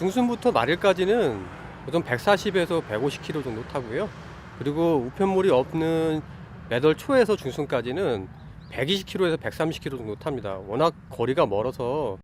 중순부터 말일까지는 보통 140에서 150km 정도 타고요. 그리고 우편물이 없는 매달 초에서 중순까지는 120km에서 130km 정도 탑니다. 워낙 거리가 멀어서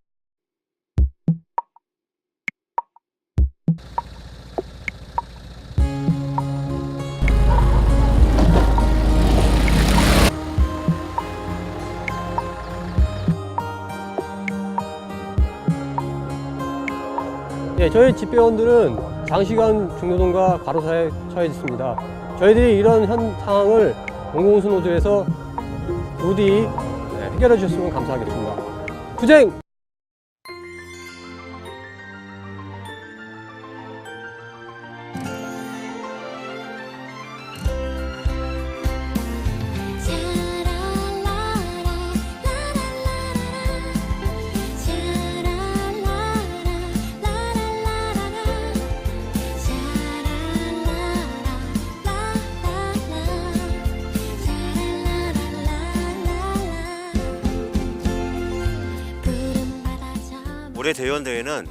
예, 저희 집배원들은 장시간 중노동과 과로사에 처해 있습니다. 저희들이 이런 현 상황을 공공운수 노조에서 부디 네, 해결해 주셨으면 감사하겠습니다. 투쟁! 올해 대의원 대회는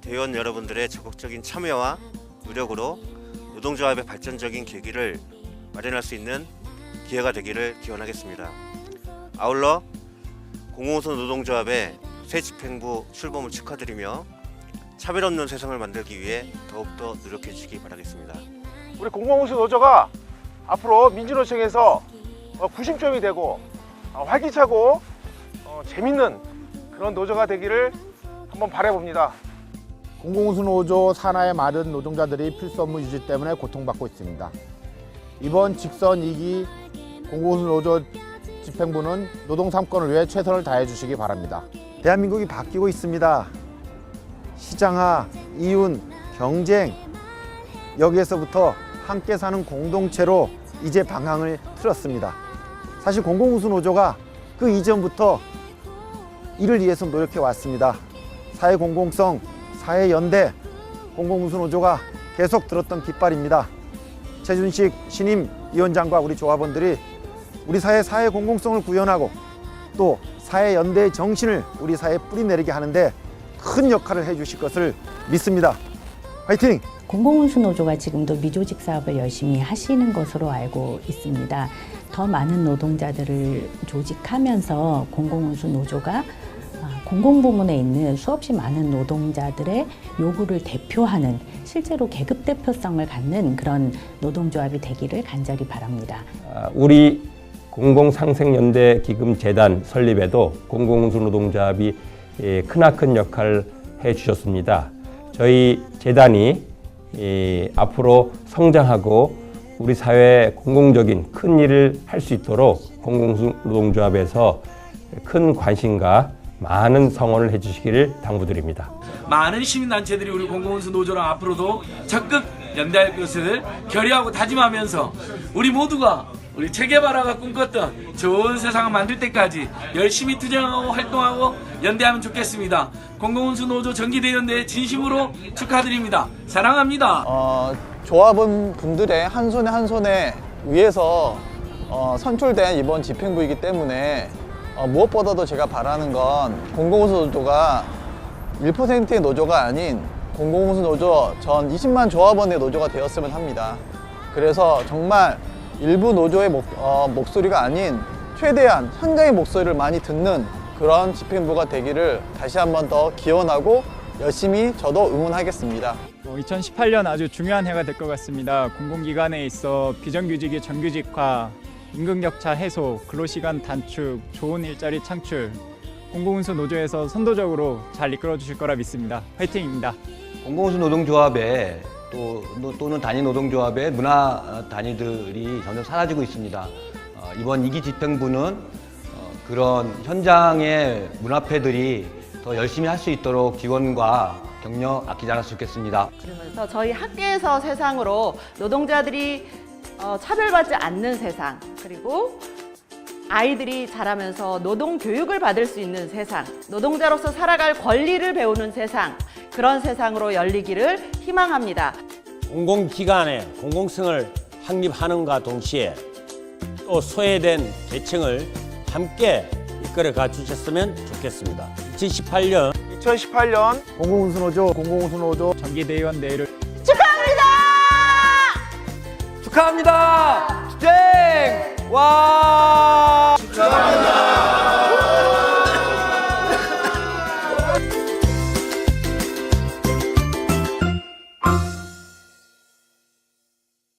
대의원 여러분들의 적극적인 참여와 노력으로 노동조합의 발전적인 계기를 마련할 수 있는 기회가 되기를 기원하겠습니다. 아울러 공공우선 노동조합의 새 집행부 출범을 축하드리며 차별 없는 세상을 만들기 위해 더욱더 노력해 주시기 바라겠습니다. 우리 공공운수 노조가 앞으로 민주노총에서 어, 구심점이 되고 어, 활기차고 어, 재밌는 그런 노조가 되기를 한번 바라봅니다. 공공운수 노조 산하의 많은 노동자들이 필수 업무 유지 때문에 고통받고 있습니다. 이번 직선 2기 공공운수 노조 집행부는 노동 3권을 위해 최선을 다해 주시기 바랍니다. 대한민국이 바뀌고 있습니다. 시장화, 이윤, 경쟁 여기에서부터 함께 사는 공동체로 이제 방향을 틀었습니다. 사실 공공운수 노조가 그 이전부터 이를 위해서 노력해 왔습니다. 사회 공공성, 사회 연대, 공공운수 노조가 계속 들었던 깃발입니다. 최준식 신임 위원장과 우리 조합원들이 우리 사회 사회 공공성을 구현하고 또 사회 연대의 정신을 우리 사회에 뿌리내리게 하는데 큰 역할을 해주실 것을 믿습니다. 화이팅! 공공운수 노조가 지금도 미조직 사업을 열심히 하시는 것으로 알고 있습니다. 더 많은 노동자들을 조직하면서 공공운수 노조가 아, 공공부문에 있는 수없이 많은 노동자들의 요구를 대표하는 실제로 계급 대표성을 갖는 그런 노동조합이 되기를 간절히 바랍니다. 아, 우리 공공상생연대 기금 재단 설립에도 공공운수 노동조합이 예, 크나큰 역할을 해 주셨습니다. 저희 재단이 이, 앞으로 성장하고 우리 사회에 공공적인 큰 일을 할 수 있도록 공공운수 노동조합에서 큰 관심과 많은 성원을 해 주시기를 당부드립니다. 많은 시민단체들이 우리 공공운수 노조랑 앞으로도 적극 연대할 것을 결의하고 다짐하면서 우리 모두가 우리 체계바라가 꿈꿨던 좋은 세상을 만들 때까지 열심히 투쟁하고 활동하고 연대하면 좋겠습니다. 공공운수 노조 정기대연대 진심으로 축하드립니다. 사랑합니다. 어, 조합원 분들의 한 손에 한 손에 위해서 어, 선출된 이번 집행부이기 때문에 어, 무엇보다도 제가 바라는 건 공공운수 노조가 1%의 노조가 아닌 공공운수 노조 전 20만 조합원의 노조가 되었으면 합니다. 그래서 정말 일부 노조의 목, 어, 목소리가 아닌 최대한 현장의 목소리를 많이 듣는 그런 집행부가 되기를 다시 한번 더 기원하고 열심히 저도 응원하겠습니다. 2018년 뭐 아주 중요한 해가 될 것 같습니다. 공공기관에 있어 비정규직의 정규직화, 임금격차 해소, 근로시간 단축, 좋은 일자리 창출, 공공운수 노조에서 선도적으로 잘 이끌어 주실 거라 믿습니다. 화이팅입니다. 공공운수 노동조합의 또, 노- 또는 단위 노동조합의 문화 단위들이 점점 사라지고 있습니다. 어, 이번 이기 집행부는 어, 그런 현장의 문화패들이 더 열심히 할 수 있도록 지원과 격려 아끼지 않았으면 좋겠습니다. 그러면서 저희 학교에서 세상으로 노동자들이 어, 차별받지 않는 세상 그리고 아이들이 자라면서 노동 교육을 받을 수 있는 세상, 노동자로서 살아갈 권리를 배우는 세상, 그런 세상으로 열리기를 희망합니다. 공공기관의 공공성을 확립하는가 동시에 또 소외된 계층을 함께 이끌어 가 주셨으면 좋겠습니다. 2018년 2018년 공공운수노조 공공운수노조 정기대의원 대회를 축하합니다. 축하합니다. 주쟁! 와! 축하합니다.